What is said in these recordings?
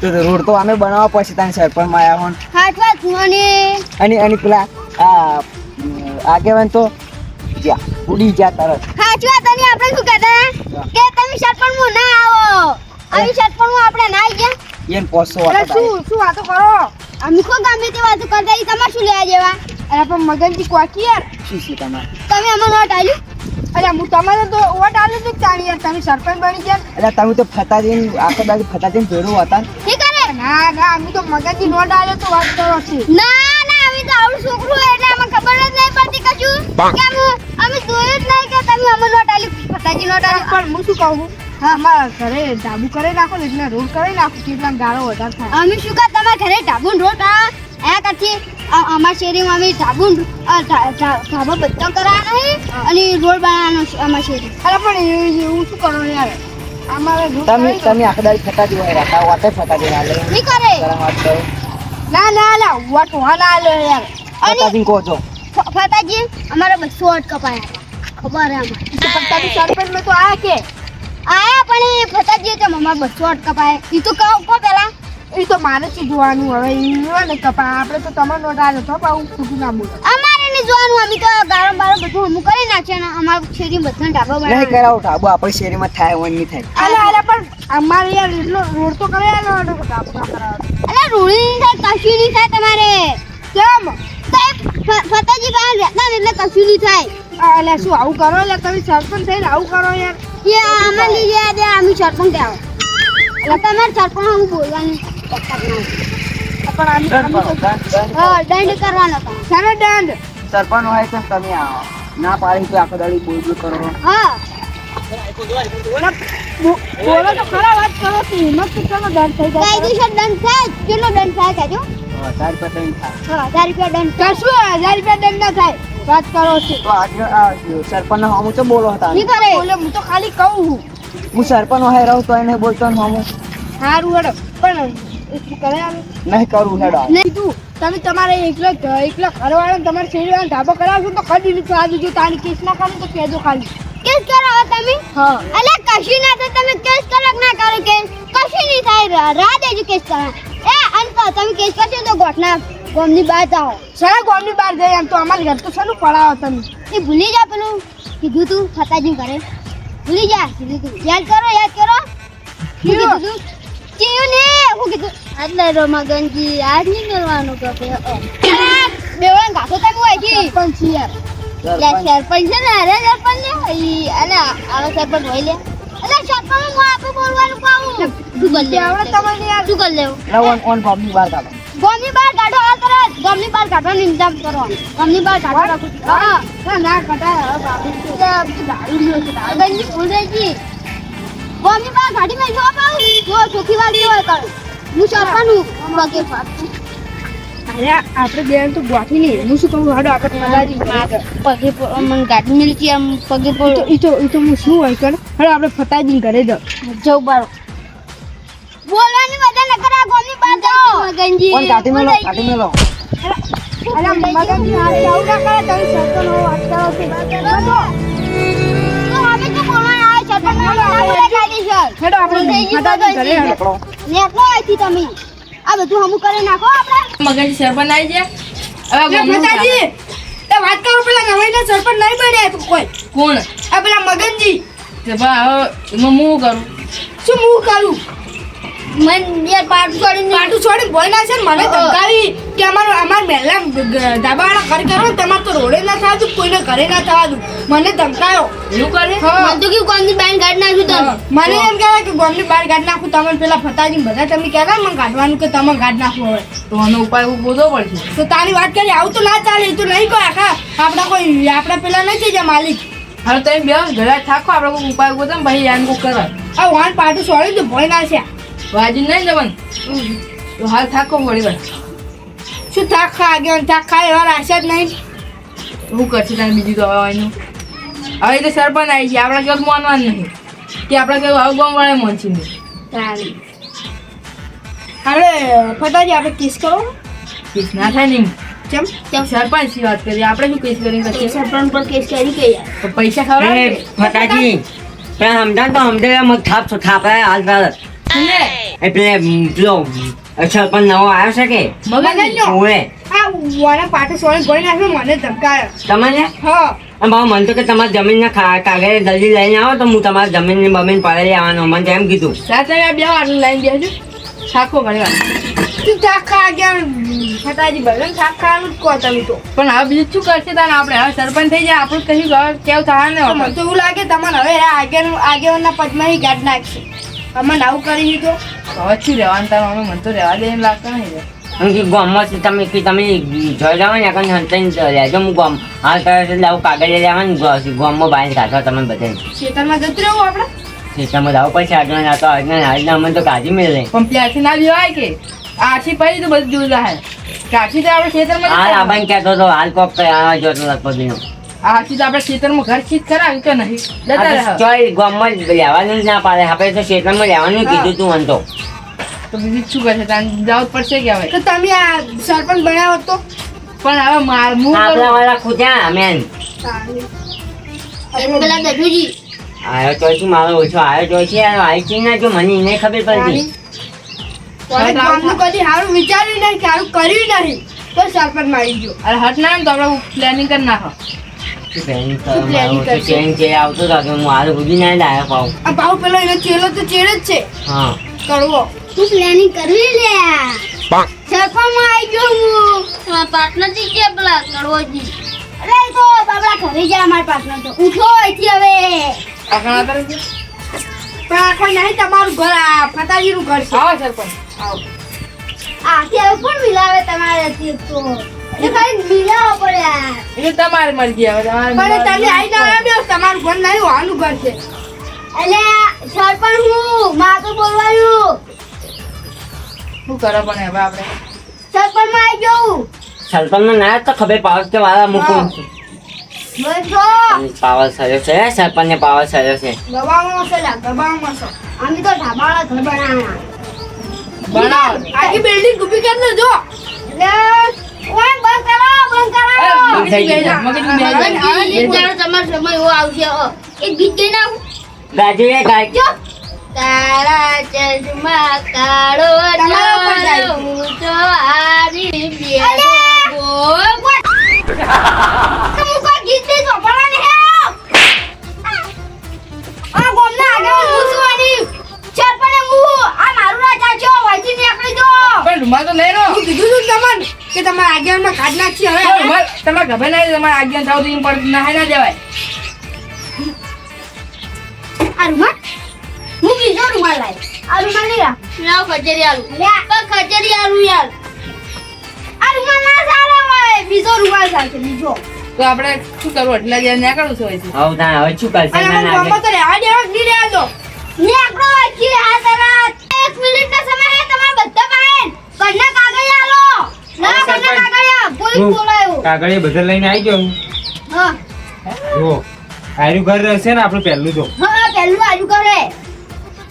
તો રોડ તો અમે બનાવવા પછી તને સરપંચમાં આવ્યા હોન હાથવા અને અને અને પેલા આ આગેવાન તો જ્યાં ઉડી ગયા તરત. હાચવા તને આપણે શું કહેતા? કે તમે સરપંચમાં ના આવો. અમે સરપંચમાં આપણે ના આવી ગયા એમ પોસો અરે શું શું વાતો કરો? અમે કો ગામે તે વાતો કરતા ઈ તમારે શું લેવા જેવા? અરે પણ મગનજી કોકી યાર. શું શું તમારે? તમે અમને નોટ આલ્યું અરે હું તમારે તો ઓટ આલ્યું તો ચાલી યાર. તમે સરપંચ બની ગયા. એટલે તમે તો ફતાજીન આખો દાડી ફતાજીન ભેરું હતા. ને. ના અમે તો મગનજી નોટ આલ્યો તો વાત કરો છે. ના ના અમે તો આવડું છોકરું હોય એટલે અમે ખબર જ નહીં પડતી કશું. કે અમે અમે જોયું જ નહીં કે તમે અમે નોટ આલ્યું પતાજી નોટ આલ્યું પણ હું શું કહું? હા અમારા ઘરે ડાબુ કરી નાખો ને એટલે રોડ કરી નાખો કે એટલા ગાળો વધારે થાય. અમે શું કહા તમારા ઘરે ઢાબુન રોડ આ કાથી કરતી અમારા શેરીમાં અમે ઢાબુ ઢાબો બધો કરાવવાનો છે અને રોડ બનાવવાનો છે અમારા શેરી. અરે પણ એવું શું કરો યાર? તમે કરે. વાત કરો. ના ના ના વટ યાર ફતાજી બસો અટ કપાયા ખબર હે અમારે. તમે સરપંચ મેં તો આ કે? આયા પણ એ ફતાજી તો અમારા બસો અટ કપાયા. ઈ તો કહો કહો પેલા એ તો મારે જ જોવાનું હવે ઈ ને કપા આપણે તો તમારો નોટ તો ના બોલો. અમારે નહીં જોવાનું અમે તો ગારો બારો બધું અમુક કરી નાખીએ અને અમારું શેરી બધા ઢાબા નહીં બનાવવાના કરાવો ઢાબો આપણી શેરીમાં થાય હોય નહીં થાય. અલે અલે પણ અમારે યાર એટલો રોડ તો કરે યાર ના. અરે રૂડી નહીં થાય કશું નહીં થાય તમારે. કેમ? ફતાજી પાસે રહેતા એટલે કશું નહીં થાય. અલે શું આવું કરો? એટલે તમે સરપંચ થઈને આવું કરો યાર. એ આમાં લઈ જાય દે અમે સરપંચ આવો એટલે તમારે સરપંચ હું બોલવાની. પણ આમ- હા દંડ કરવાનો તમારે સારો દંડ? સરપંચ હોય છે તમે આવો. ના પાડી તો આખો દાડી બોલ બોલ કરો. હા. બોલો બોલો તો ખરા વાત કરો કે હિંમત કેટલો દંડ થઈ જાય. કાયદેસર દંડ થાય કેટલો દંડ થાય કાજો હજાર પતંગ થાય. હા હજાર રૂપિયા દંડ થાય. કશું હજાર રૂપિયા દંડ ના થાય. વાત કરો છો. તો આજે સરપંચ હું તો બોલો હતા. નહીં કરે બોલે હું તો ખાલી કહું છું. હું સરપંચ હોય રહું તો એને બોલતો હું સારું હડ. પણ એટલું કરે આવે નહીં કરું તમે તમારે એકલો એકલો ઘરવાળા તમારે શેરીવાળા ધાબો કરાવશો તો કદી લીધું આજુ જો તારી કેસ ના કરો તો કહેજો ખાલી. કેસ કરાવો તમે? હા. અલે કશું ના થાય તમે કેસ કલાક ના કરો કે કશું નહીં થાય રાહ દેજો કેસ કરવા એ અંત તમે કેસ કરશો તો ગોઠના ગોમની બહાર જાઓ. સરા ગામની બહાર જઈ એમ તો? અમારે ઘર તો શેનું પડાવો તમે? એ ભૂલી જા પેલું. કીધું તું ફતાજી કરે ભૂલી જા કીધું તું. યાદ કરો યાદ કરો. કીધું. તું. ને હું કીધું રો મગનજી આજ નહીં કરવાનું કપે બેવડા ગાતો તક હોય કે પણ છે યાર સરપંચ છે ને અરે સરપંચ ઈ અલે આવા સરપંચ હોય લે અરે સરપંચ હું આપે બોલવાનું કહું શું કરી આવડે તમને યાર શું કરી લેવું ઓન ઓન પબની બહાર કાઢો ગોમની બહાર કાઢો હાલ તરત ગોમની બહાર કાઢો ને ઇન્તજામ કરો ગોમની બહાર કાઢો રાખું હા ના હવે બાપુ દારૂ લ્યો છે દારૂ. ગંજી રહી ગઈ પા ગાડી મે જો પાઉં જો ચોખી વાત હોય કર. હું સરપંચ હું અરે આપણે બેન તો ગોઠી નહીં. હું શું કહું હાડો આપણે ફતાજી પગે મને ગાડી મિલતી આમ પગે તો ઈ તો ઈ તો હું શું હોય કર? હાડો આપણે ફતાજી ઘરે જાઓ. જવું બાર. બોલવાની મજા ન કરા ગોમની બહાર જાઓ. મગનજી. મેલો મેલો અરે આવું ના કરે હો તો અમે તો આવે. હેડો આપણે ફતાજી ઘરે હેડો. નીકળો નેટલો આથી તમે. આ બધું હમુ કરી નાખો આપણે. મગજ સર આવી દે હવે અરે તે એ વાત કરો પેલા ગવાઈના સરપંચ નહીં બને તું કોઈ. કોણ? આ પેલા મગનજી. કે ભાઈ હવે એમાં હું કરું? શું હું કરું? મન યાર પાટ છોડીને પાટું છોડીને ભોય ના છે ને મને ધમકાવી કે અમારું અમાર મહેલા કરી કરો ને તમારે તો રોડે ના થવા દઉં કોઈને ઘરે ના થવા દઉં મને ધમકાયો. એવું કરે? હા. તો કેવું કોણની બેન કાઢી નાખ્યું તમે મને એમ કહેવાય કે ગોમની બહાર કાઢ નાખું તમને પેલા ફતાજી બધા તમે કહેતા મને કાઢવાનું કે તમે કાઢ નાખવું હવે. તો આનો ઉપાય હું બોધો પડશે? તો તારી વાત કરી આવું તો ના ચાલે એ તો નહીં કોઈ આખા આપણા કોઈ આપણા પેલા નહીં થઈ જાય માલિક. હવે તમે બે ઘરે થાકો આપણે કોઈ ઉપાય ગોતો ને ભાઈ યાન કોક કરાય આ વાન પાટું સોળી તો ભય ના છે વાજી નહીં જવાનું? તો હાલ થાકો વળી વાર. શું થાક ખા આગળ થાક ખાય એવા આશા જ નહીં? શું કરશે તને બીજું તો હવે હવે તો સરપંચ આવી છે આપણે કેવું માનવાનું નહીં. કે આપણે કેવું આવું ગામ વાળા માનશે નહીં. આપણે ફટાજી આપણે કિસ કરો કેસ ના થાય નહીં. કેમ કેમ સરપંચની વાત કરીએ આપણે શું કેસ કરી શકીએ સરપંચ પર કેસ કરી કે યાર. પૈસા ખાવા ફટાજી પણ સમજાણ તો સમજે મગ થાપ થાપ હે હાલ ચાલ એટલે પેલો સરપંચ નવો આવ્યો છે કે? મગનનો. ઓએ આ વાળા પાટે સોને ગોળી નાખે મને ધમકાય તમને હા. અને બાબા મને તો કે તમારી જમીનના કાગળ જલ્દી લઈને આવો તો હું તમારી જમીન બમીન પડેલી આવવાનો મને તો એમ કીધું. સાથે બે વાર લઈને બેસજો શાખો ઘણી તું શાક ખા ગયા ફટાજી ભલે શાક ખાવાનું જ કહો તમે તો. પણ હવે બીજું શું કરશે તાને આપણે હવે સરપંચ થઈ જાય આપણું કશું કેવું થવાનું તો મને તો એવું લાગે તમને હવે આગળ આગેવાનના પદમાં ગાઢ નાખશે. અમને આવું કરી દીધો. હવે શું રહેવાનું તારું અમે મને તો રહેવા દે એમ લાગતો નહીં. કે ગામમાં તમે કે તમે હું ગામ એટલે આવું કાગળ લેવાનું ગામમાં બહાર કાઢવા તમે બધા ખેતરમાં જતું રહેવું આપણે? ખેતરમાં લાવો પછી આગળ ના તો આગળ આજના અમને તો કાઢી મેળે પણ પ્યાસી ના લેવાય કે? આછી પડી તો બધું જોયું કાશી તો આપણે ખેતરમાં હાલ આબાને કહેતો હતો હાલ કોક જોતો લગભગ આછી તો આપણે ખેતરમાં ઘર ખીત કરાવી તો નહીં. ચોય ગામમાં લેવાનું જ ના પાડે. આપણે તો ખેતરમાં લેવાનું કીધું તું અંતો. તો બીજું શું કરશે? તાન જવું પડશે કે હવે? તો તમે આ સરપંચ બનાવો તો. પણ હવે માર મુ આપણા વાળા ખુદ્યા મેન. પેલા દઢુજી આયો તો છે મારો ઓછો આયો તો છે? આવી છે ના જો? મને એને ખબર પડતી. કદી સારું વિચાર્યું નહીં કે સારું કર્યું નહીં. તો સરપંચ મારી ગયો. અરે હટ ના તો આપણે પ્લાનિંગ કરી નાખો. આવતો હતો હું હાલ સુધી ના લાયો પાઉં. આ ભાવ પેલો એનો ચેલો તો ચેડ જ છે. હા. કડવો તું પ્લાનિંગ કરવી લે સરપંચમાં આવી ગયો હું. પાર્ટનરથી કે પેલા કડવોજી અરે તો ઘરે પાર્ટનર ઉઠો અહીંથી હવે. પણ નહીં તમારું ઘર આ ફટાજીનું ઘર છે. આવો સરપંચ. કોણ મિલાવે તમારે તો? એ ખાલી મિલાવો પડે યાર તમારી મરજી આવે તમારે પણ તમે આઈ ના આવ્યો તમારું ઘર નહીં વાનું ઘર છે. એટલે સરપંચ હું માં તો બોલવાનું શું કરો પણ હવે આપણે? સરપંચમાં આવી ગયું સરપંચ ના તો ખબર પાવર કે વાળા મૂકું. પાવર સર્યો છે સરપંચ ને પાવર સર્યો છે. ગવામાં છે લા છે. અમે તો ઢાબાળા ઘર બનાવ્યા બનાવો. આખી બિલ્ડિંગ ઊભી કરી દેજો એટલે અરે, મગજની બે જા, મગજની બે જા. હવે ગીત ગાવાનો તમારો સમય એવો આવશે. એક ગીત ગઈ નાખું ગાજુ એ તારા ચશ્મા કાળો જાય. ચાલો, ઊંચો હારી બેઠો ગોળ. તમારા કાઢ નાખી હવે તમે ગભે ના તમારે આજ્ઞા થાવ તો એમ પર નહાઈ ના દેવાય આ રૂમાલ? હું બીજો રૂમાલ લાવી. આ રૂમાલ નહીં લાવ. લાવ ખજેરી આલુ. પણ ખજેરી આલુ યાર. આ રૂમાલ ના ચાલે હોય. બીજો રૂમાલ ચાલશે, બીજો. તો આપણે શું કરવું એટલા જ્યાં ના કરું છું અહીંથી. હવે તાણ હવે શું કરશે અને ના મને તો રહેવા દેવા કે રહેવા દો નીકળો અહીંથી આ તરફ. એક મિનિટનો સમય છે તમારા બધા પાસે. કાગળ આલો. ના. કાગળ. હું. કાગળિયા બધા લઈને આવી ગયો હું. હા. જુઓ આર્યું ઘર રહેશે ને આપણું પહેલું તો હા, પહેલું આજુ કરે.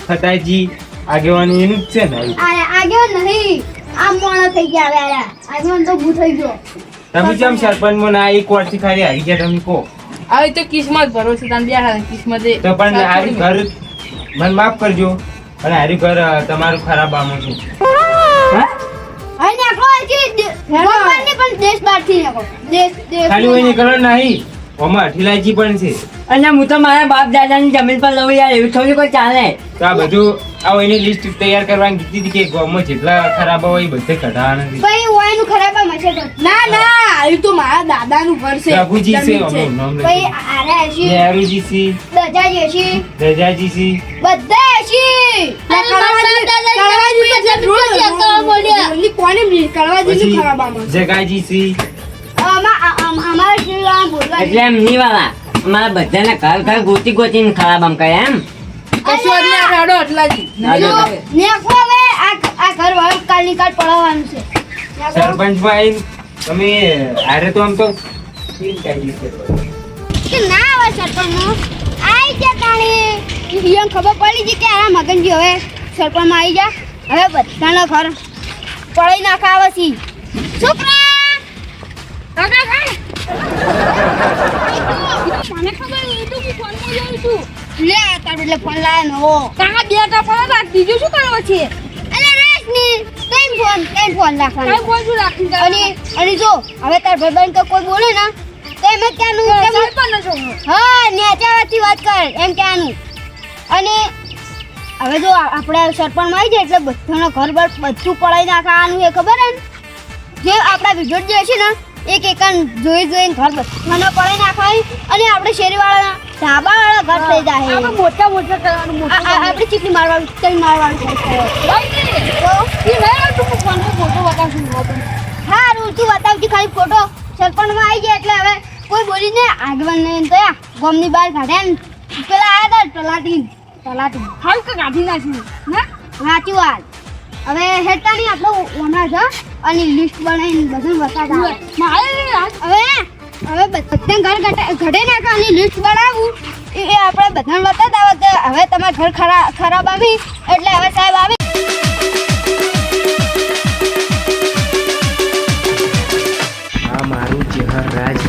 ફટાજી આગેવાની એનું જ છે ને આર્યું. આગેવાન નહીં. આ મોણો થઈ ગયા વેરા આગેવાન તો ભૂ થઈ ગયો. તમે કેમ સરપંચમાં ના એક વર્ષથી ખાલી હારી ગયા તમે કહો હવે તો કિસ્મત ભરોસે તને બેઠા છે, કિસ્મત એ તો પણ સાથ ઘર મને માફ કરજો અને હારી ઘર તમારું ખરાબ આમું છું હવે નાખો અહીંથી. ભગવાન ને પણ દેશ બહારથી નાખો. દેશ દેશ ખાલી હોય નીકળો નહીં. ઓમાં ઠીલાજી પણ છે. અને હું તો મારા બાપ દાદાની જમીન પર લઉં યાર એવું થોડું કોઈ ચાલે. તો આ બધું આ એની લિસ્ટ તૈયાર કરવાની કીધી હતી કે ગોમો જેટલા ખરાબ હોય બધે કઢાવાના છે. ભાઈ ઓયનું ખરાબ હશે તો. ના ના એ તો મારા દાદાનું ઘર છે. પ્રભુજી છે અમે નામ ભાઈ આરા છે યારુજી છે. દજાજી છે દજાજી છે. બધા છે. જગાજી સી આમાં- આ- આમ- અમારે શ્રી રામ બોલવા એટલે એમ નહીં વાળા અમારા બધાને ઘર ઘર ગોતી ગોતીને ખરાબ આમ કહે એમ. કશું જ નહીં, આપણે એટલાજી. અડો. હવે આ આ ઘર હવે કાલની કાલ પડાવવાનું છે. તમે તો આમ તો. કે ના આવે સરપંચનો. આઈ ગયા તાણી. ઈયોને ખબર પડી ગઈ કે આ મગનજી હવે સરપંચમાં આવી જા. હવે બધાના ઘર પડાઈ નાખા આવે છે. છોકરા! કાકા ખાય મને ખબર એ તો હું ફોનમાં જોઉં છું. લે તાર એટલે ફોન લાય નવો કાકા બે ટપા રાખ બીજું શું કરવો છે અલે રેસની. કઈ ફોન કઈ ફોન કઈ શું રાખી અને અને જો હવે તાર ભાઈબંધ તો કોઈ બોલે ને તો એમ જ કહેવાનું કે હું- નેચાવાથી વાત કર એમ કહેવાનું. અને હવે જો આપણે સરપંચ આવી જાય એટલે બધાના ઘર બાર બધું પડાઈ નાખવાનું એ ખબર હે ને? જે આપણા વીડિયો જે છે ને એક એકાન જોઈ જોઈને ઘર બધાના પડાઈ નાખવાની અને આપણે શેરીવાળા ધાબાવાળા ઘર થઈ જાય. આપણે મોટા મોટા કરવાનું આપણે ચીકણી મારવાનું મારવાનું ફોટો. તો હારું તું બતાવજી ખાલી ફોટો. સરપંચમાં આવી જાય એટલે હવે કોઈ બોલીને આગળ નહીં તો યા ગોમની બહાર કાઢ્યા ને. પેલા આયા હતા તલાટી. તલાટી. સાચી વાત. હવે હેઠાની આપણે હમણાં છે અને લિસ્ટ બનાવીને બધું બતાવતા હવે હવે બધા ઘર ઘડે નાખવાની લિસ્ટ બનાવું. એ આપણે બધાને બતાવતા હોય કે હવે તમારા ઘર ખરા ખરાબ આવી, એટલે હવે સાહેબ આવી. રાજ